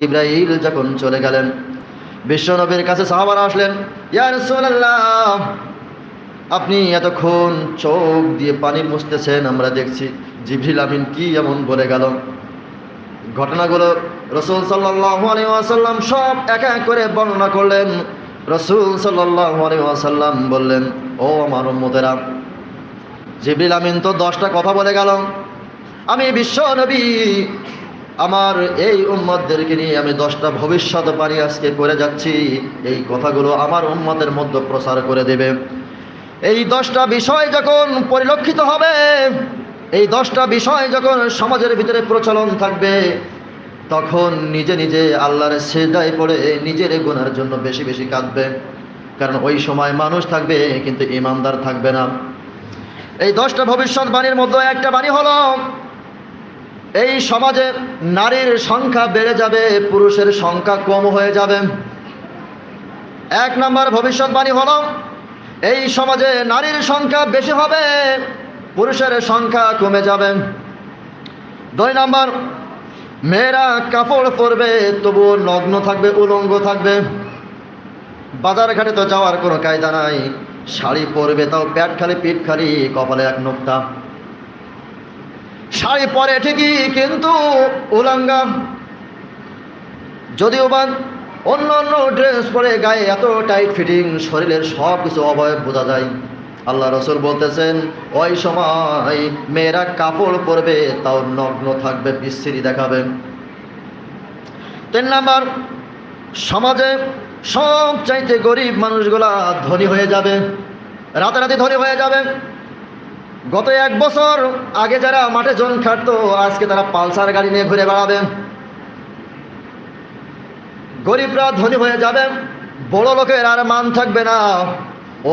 ইব্রাহিল যখন চলে গেলেন বিশ্বনবীর কাছে সাহাবারা আসলেন আপনি এতক্ষণ চোখ দিয়ে পানি মুছতেছেন, আমরা দেখছি জিবরিল আমিন কি এমন বলে গেল। ঘটনাগুলো রসুল আসাল্লাম সব এক এক করে বর্ণনা করলেন। রসুল আসাল্লাম বললেন, ও আমার উম্মতেরা, জিবরিল আমিন তো দশটা কথা বলে গেল। আমি বিশ্ব নবী আমার এই উম্মতদেরকে নিয়ে আমি দশটা ভবিষ্যৎ বাণী আজকে করে যাচ্ছি। এই কথাগুলো আমার উম্মতের মধ্যে প্রচার করে দেবে। এই দশটা বিষয় যখন পরিলক্ষিত হবে, এই দশটা বিষয় যখন সমাজের ভিতরে প্রচলন থাকবে, তখন নিজে নিজে আল্লাহর সেদায় পড়ে নিজের গুনার জন্য বেশি বেশি কাঁদবে। কারণ ওই সময় মানুষ থাকবে, কিন্তু ইমানদার থাকবে না। এই দশটা ভবিষ্যৎবাণীর মধ্যে একটা বাণী হলো এই সমাজে নারীর সংখ্যা বেড়ে যাবে, পুরুষের সংখ্যা কম হয়ে যাবে। এক নম্বর ভবিষ্যৎবাণী হলো, এই সমাজে নারীর সংখ্যা বেশি হবে, পুরুষের সংখ্যা কমে যাবে। দুই নম্বর, মেয়েরা কাপড় পরবে, তবুও নগ্ন থাকবে, উলঙ্গ থাকবে। বাজার ঘাটে তো যাওয়ার কোনো কায়দা নাই, শাড়ি পরবে, তাও প্যাট খালি, পিঠ খালি, কপালে এক নোকটা শাড়ি পরে ঠিকই, কিন্তু উলাঙ্গা। যদিও বা অন্য অন্য ড্রেস পরে গায়ে এত টাইট ফিটিং শরীরের সব কিছু অবয়ব বোঝা যায়। আল্লাহ রসুল বলতেছেন, ওই সময় মেয়েরা কাপড় পরবে, তাও নগ্ন থাকবে, বিশ্রী দেখাবে। তিন নাম্বার, সমাজে সব চাইতে গরিব মানুষগুলা ধনী হয়ে যাবে। রাতারাতি ধনী হয়ে যাবে। গত এক বছর আগে যারা মাঠে জন খাটতো আজকে তারা পালসার গাড়ি নিয়ে ঘুরে বেড়াবে গরিবরা ধনী হয়ে যাবে বড় লোকের আর মান থাকবে না।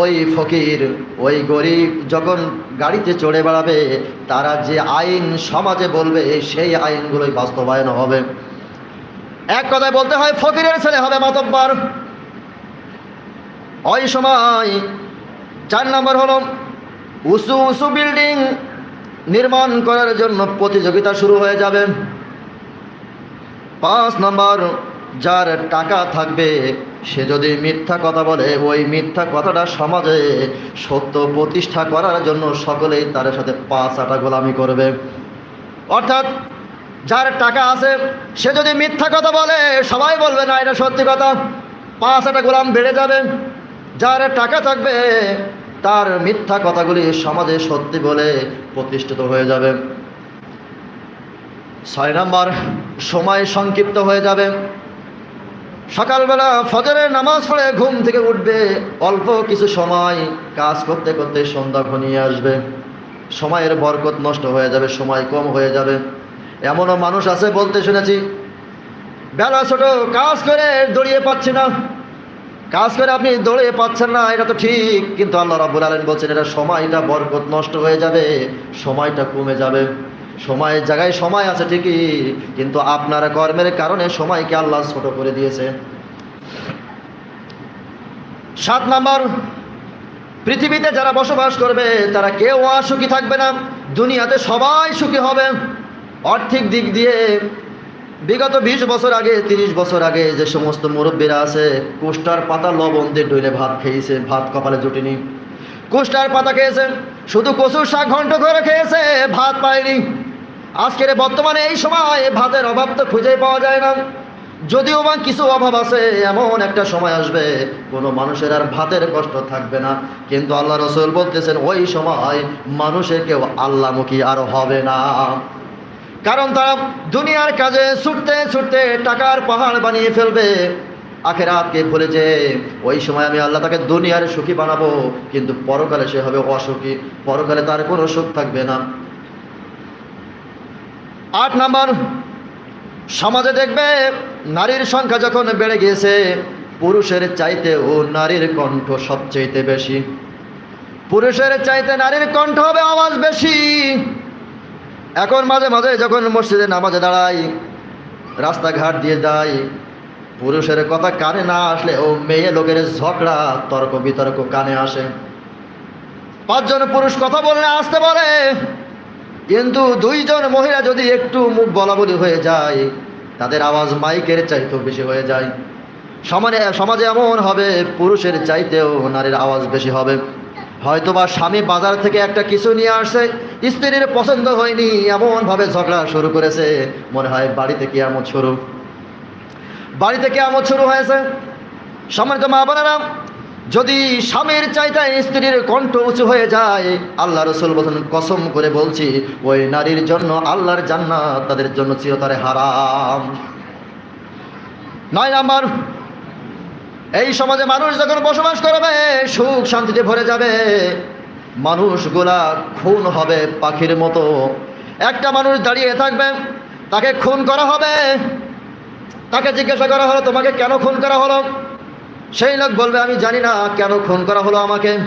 ওই ফকির, ওই গরিব যখন গাড়িতে চড়ে বেড়াবে, তারা যে আইন সমাজে বলবে, সেই আইনগুলোই বাস্তবায়ন হবে। এক কথায় বলতে হয়, ফকিরের ছেলে হবে মাতব্বার। ওই সময় চার নম্বর হলো উঁচু উঁচু বিল্ডিং নির্মাণ করার জন্য প্রতিযোগিতা শুরু হয়ে যাবে। পাঁচ নম্বর, যার টাকা থাকবে, সে যদি মিথ্যা কথা বলে, ওই মিথ্যা কথাটা সমাজে সত্য প্রতিষ্ঠা করার জন্য সকলেই তার সাথে পাঁচ আটা গোলামি করবে। অর্থাৎ, যার টাকা আছে, সে যদি মিথ্যা কথা বলে, সবাই বলবে না, এটা সত্যি কথা। পাঁচ আটা গোলাম বেড়ে যাবে। যার টাকা থাকবে তার মিথ্যা কথাগুলি সমাজে সত্যি বলে প্রতিষ্ঠিত হয়ে যাবে। ছয় নম্বর, সময় সংক্ষিপ্ত হয়ে যাবে। সকালবেলা ফজরের নামাজ পড়ে ঘুম থেকে উঠবে, অল্প কিছু সময় কাজ করতে করতে সন্ধ্যা ঘনিয়ে আসবে। সময়ের বরকত নষ্ট হয়ে যাবে, সময় কম হয়ে যাবে। এমনও মানুষ আছে বলতে শুনেছি, বেলা ছোট, কাজ করে দৌড়িয়ে পাচ্ছি না। কাজ করে আপনি দৌড়ে পাচ্ছেন না, এটা তো ঠিক। কিন্তু আল্লাহ রাবুল আলম বলছেন, এটা সময়টা বরকত নষ্ট হয়ে যাবে, সময়টা কমে যাবে। সময়ের জায়গায় সময় আছে ঠিকই, কিন্তু আপনার কর্মের কারণে সময়কে আল্লাহ ছোট করে দিয়েছে। সাত নাম্বার, পৃথিবীতে যারা বসবাস করবে, তারা কেউ সুখী থাকবে না, দুনিয়াতে সবাই সুখী হবে। আর্থিক দিক দিয়ে বিগত বিশ বছর আগে, তিরিশ বছর আগে যে সমস্ত মুরব্বীরা আছে, কুষ্টার পাতা লবণ দিয়ে ডইলে ভাত খেয়েছে, ভাত কপালে জুটিনি। কুষ্টার পাতা খেয়েছে, শুধু কচুর শাক ঘন্ট করে খেয়েছে, ভাত পায়নি। আজকের বর্তমানে এই সময় ভাতের অভাব তো খুঁজে পাওয়া যায় না। যদিও বা কিছু অভাব আছে, এমন একটা সময় আসবে, কোনো মানুষের আর ভাতের কষ্ট থাকবে না। কিন্তু আল্লাহ রসুল বলতেছেন, ওই সময় মানুষের কেউ আল্লাহমুখী আর হবে না। কারণ তারা দুনিয়ার কাজে ছুটতে ছুটতে টাকার পাহাড় বানিয়ে ফেলবে। আখের আখেরাতকে ভুলে যে ওই সময় আমি আল্লাহ তাকে দুনিয়ার সুখী বানাবো, কিন্তু পরকালে সে হবে অসুখী। পরকালে তার কোনো সুখ থাকবে না। আট নাম্বার, সমাজে দেখবে নারীর সংখ্যা যখন বেড়ে গিয়েছে, পুরুষের চাইতে ও নারীর কণ্ঠ সবচাইতে বেশি। পুরুষের চাইতে নারীর কণ্ঠ হবে আওয়াজ বেশি। এখন মাঝে মাঝে যখন মসজিদে নামাজে দাঁড়াই, রাস্তাঘাট দিয়ে যাই, পুরুষের কথা কানে না আসলে ও মেয়ে লোকের ঝগড়া, তর্ক বিতর্ক কানে আসে। পাঁচজন পুরুষ কথা বললে আসতে পারে, কিন্তু দুইজন মহিলা যদি একটু মুখ বলা বলি হয়ে যায়, তাদের আওয়াজ মাইকের চাইতেও বেশি হয়ে যায়। সমানে সমাজে এমন হবে, পুরুষের চাইতেও নারীর আওয়াজ বেশি হবে। হয়তোবা স্বামী বাজার থেকে একটা কিছু নিয়ে আসছে, স্ত্রীর পছন্দ হয়নি, এমনভাবে ঝগড়া শুরু করেছে। মনে হয় বাড়িতে থেকে এমন শুরু। বাড়িতে থেকে এমন শুরু হয়েছে। সম্মানিত মা বোনেরা, যদি স্বামীর চাইতে স্ত্রীর কণ্ঠ উঁচু হয়ে যায়, আল্লাহ রসুল বলছেন কসম করে বলছি, ওই নারীর জন্য আল্লাহর জান্নাত তাদের জন্য চিরতরে হারাম। নয় নাম্বার এই সমাজে মানুষ যখন বসবাস করবে, সুখ শান্তিতে ভরে যাবে। মানুষগুলা খুন হবে পাখির মতো। একটা মানুষ দাঁড়িয়ে থাকবে, তাকে খুন করা হবে। তাকে জিজ্ঞাসা করা হলো, তোমাকে কেন খুন করা হলো? সেই লোক বলবে, আমি জানি না কেন খুন করা হলো আমাকে।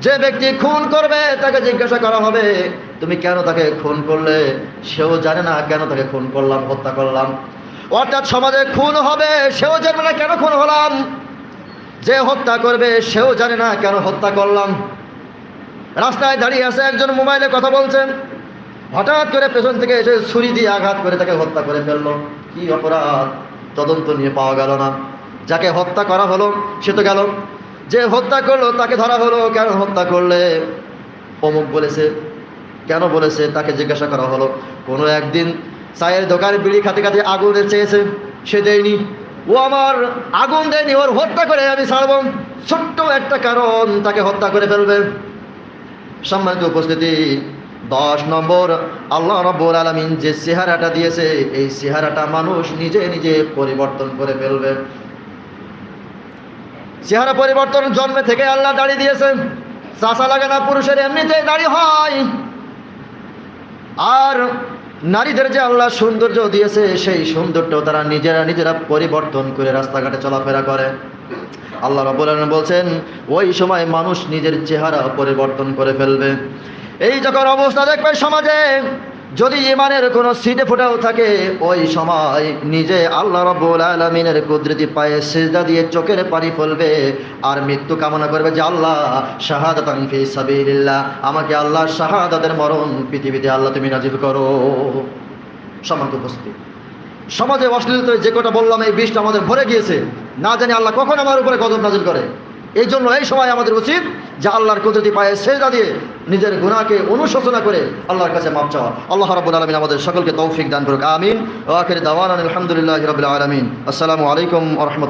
যে ব্যক্তি খুন করবে, তাকে জিজ্ঞাসা করা হবে, তুমি কেন তাকে খুন করলে সেও জানে না, কেন তাকে খুন করলাম, হত্যা করলাম? অর্থাৎ সমাজে খুন হবে, সেও জানে না, কেন খুন হলাম? যে হত্যা করবে সেও জানে না কেন হত্যা করলাম। রাস্তায় দাঁড়িয়ে আছে একজন মোবাইলে কথা বলছেন হঠাৎ করে পেছন থেকে এসে ছুরি দিয়ে আঘাত করে তাকে হত্যা করে ফেলল। কি অপরাধ? তদন্ত নিয়ে পাওয়া গেল না। যাকে হত্যা করা হলো, সে তো গেল। যে হত্যা করল, তাকে ধরা হলো। কেন হত্যা করলে? অমুক বলেছে। কেন বলেছে? তাকে জিজ্ঞাসা করা হলো। কোনো একদিন চায়ের দোকানে বিড়ি খাতে খাতে আগুনের চেয়েছে। সে দেয়নি। ও আমার আগুন দেয়নি ওর হত্যা করে আমি ছাড়ব। ছোট্ট একটা কারণ তাকে হত্যা করে ফেলবে। সম্মানিত উপস্থিতি, দশ নম্বর, আল্লাহ রব্বুল আলমিন যে চেহারাটা দিয়েছে, এই চেহারাটা মানুষ নিজে নিজে পরিবর্তন করে ফেলবে। চেহারা পরিবর্তন জন্মে থেকে আল্লাহ দাঁড়িয়ে দিয়েছেন। চাষা লাগে না, পুরুষের এমনিতেই দাঁড়িয়ে হয়। আর নারীদের যে আল্লাহ সৌন্দর্য দিয়েছে, সেই সৌন্দর্যটাও তারা নিজেরা নিজেরা পরিবর্তন করে রাস্তাঘাটে চলাফেরা করে। আল্লাহ আলামিন বলছেন, ওই সময় মানুষ নিজের চেহারা পরিবর্তন করে ফেলবে। এই যখন অবস্থা দেখবে সমাজে যদি ইমানের কোনো সিটে ফুটাও থাকে, ওই সময় নিজে আল্লাহ রব্বুল আলমিনের কুদরতি পায়ে সেজদা দিয়ে চোখের পানি ফেলবে আর মৃত্যু কামনা করবে যে, আল্লাহ, শাহাদাতান ফি আমাকে আল্লাহ শাহাদাতের মরণ পৃথিবীতে আল্লাহ তুমি নাজিব করো। সমাজ উপস্থিত, সমাজে অশ্লীলতা যে কটা বললাম, এই বিষটা আমাদের ভরে গিয়েছে। না জানি আল্লাহ কখন আমার উপরে গজব নাজিল করে। এই জন্য এই সময় আমাদের উচিত যে আল্লাহর কুদরতি পায়ে সেজা দিয়ে নিজের গুণাকে অনুশোচনা করে আল্লাহর কাছে মাপ চাওয়া। আল্লাহ রাবুল আলমিন আমাদের সকলকে তৌফিক দান করুক। আমিন। ও আখের দাওয়ান আলহামদুলিল্লাহ রবিল আলমিন। আসসালামু আলাইকুম ওয়া রাহমাতুল্লাহ।